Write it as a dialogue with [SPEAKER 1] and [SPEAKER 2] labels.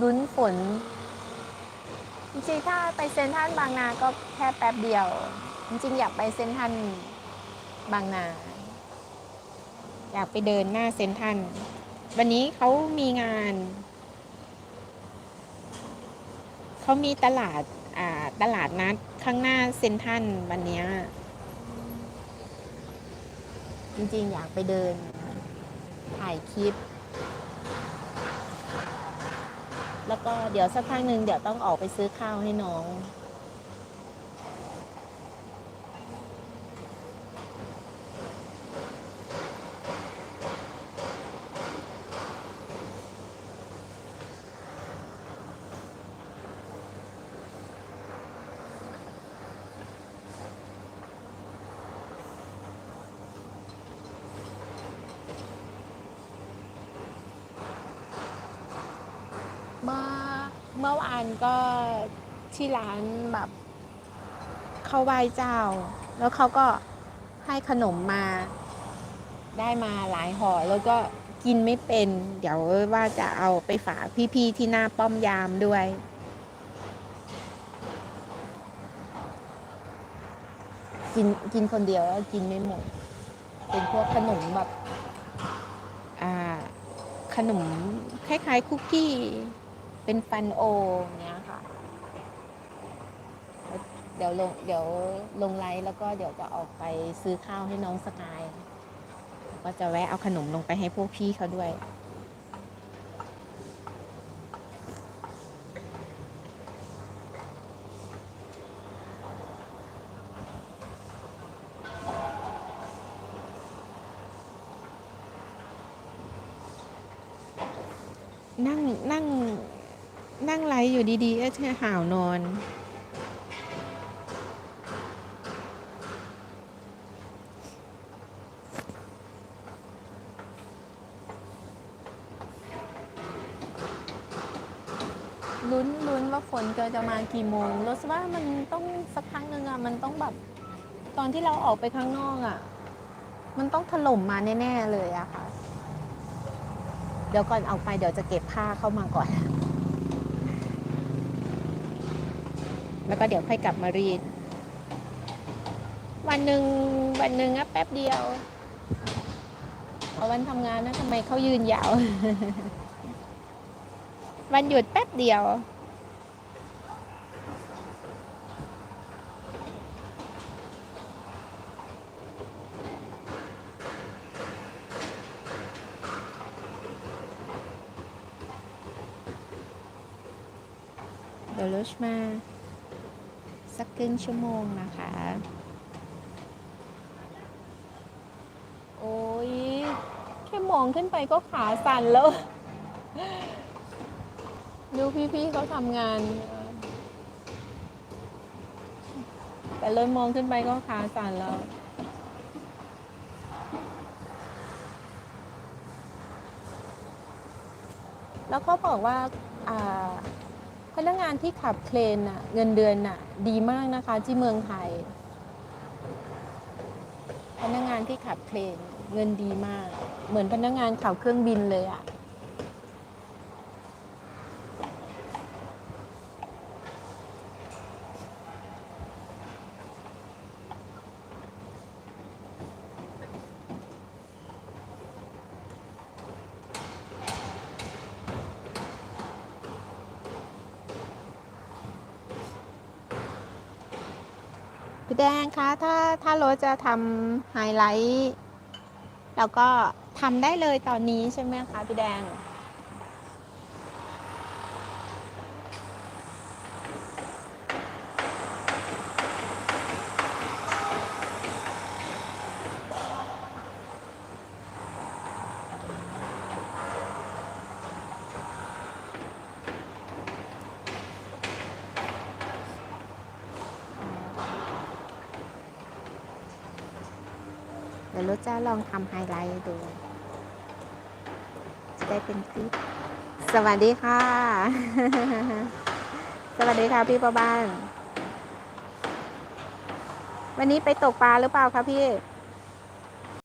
[SPEAKER 1] ลุ้นฝน จริงๆ ถ้าไปเซ็นทรัลบางนาก็แค่แป๊บเดียว จริงๆ อยากไปเซ็นทรัลบางนา อยากไปเดินหน้าเซ็นทรัลวันนี้เขามีงาน เขามีตลาดอ่าตลาดนัดข้างหน้าเซ็นทรัลวันนี้ จริงๆ อยากไปเดิน ถ่ายคลิป แล้วก็เดี๋ยวสักพักหนึ่งเดี๋ยวต้องออกไปซื้อข้าวให้น้อง เมื่อเมื่อวานก็ที่ร้านแบบเขาไหว้เจ้า แล้วเขาก็ให้ขนมมา ได้มาหลายห่อแล้วก็กินไม่เป็น เดี๋ยวว่าจะเอาไปฝากพี่ๆที่หน้าป้อมยามด้วย กินกินคนเดียวแล้วกินไม่หมด เป็นพวกขนมแบบ อ่า ขนมคล้ายๆคุกกี้ เป็นฟันโอเนี้ยค่ะ เดี๋ยวลงเดี๋ยวลงไลน์แล้วก็เดี๋ยวจะออกไปซื้อข้าวให้น้องสกาย ก็จะแวะเอาขนมลงไปให้พวกพี่เขาด้วยนั่งนั่ง นั่งไลฟ์อยู่ดีๆเชื่อห่าวนอน ลุ้นลุ้นว่าฝนเกิดจะมากี่โมงรู้สึกว่ามันต้องสักครั้งหนึ่งอะมันต้องแบบ ตอนที่เราออกไปข้างนอกอะมันต้องถล่มมาแน่ ๆ เลยอะค่ะ เดี๋ยวก่อนออกไปเดี๋ยวจะเก็บผ้าเข้ามาก่อน แล้วก็เดี๋ยวค่อยกลับมารีด วันหนึ่งวันหนึ่งอะแป๊บเดียวเอาวันทำงานนะทำไมเขายืนยาว วันหยุดแป๊บเดียวเดี๋ยวลุชมา สักครึ่งชั่วโมงนะคะ โอ้ย แค่มองขึ้นไปก็ขาสั่นแล้ว ดูพี่ๆเขาทำงาน แต่เลยมองขึ้นไปก็ขาสั่นแล้วแล้วเขาบอกว่าอ่า พนักงานที่ขับเครนน่ะเงินเดือนน่ะดีมากนะคะที่เมืองไทย พนักงานที่ขับเครนเงินดีมาก เหมือนพนักงานขับเครื่องบินเลยอะ พี่แดงคะถ้าถ้ารถจะทำไฮไลท์เราก็ทำได้เลยตอนนี้ใช่ไหมคะพี่แดง ดี๋ยวรถจะลองทำไฮไลท์ดู จะได้เป็นคลิป สวัสดีค่ะ สวัสดีค่ะพี่ประบ้าน วันนี้ไปตกปลาหรือเปล่าคะพี่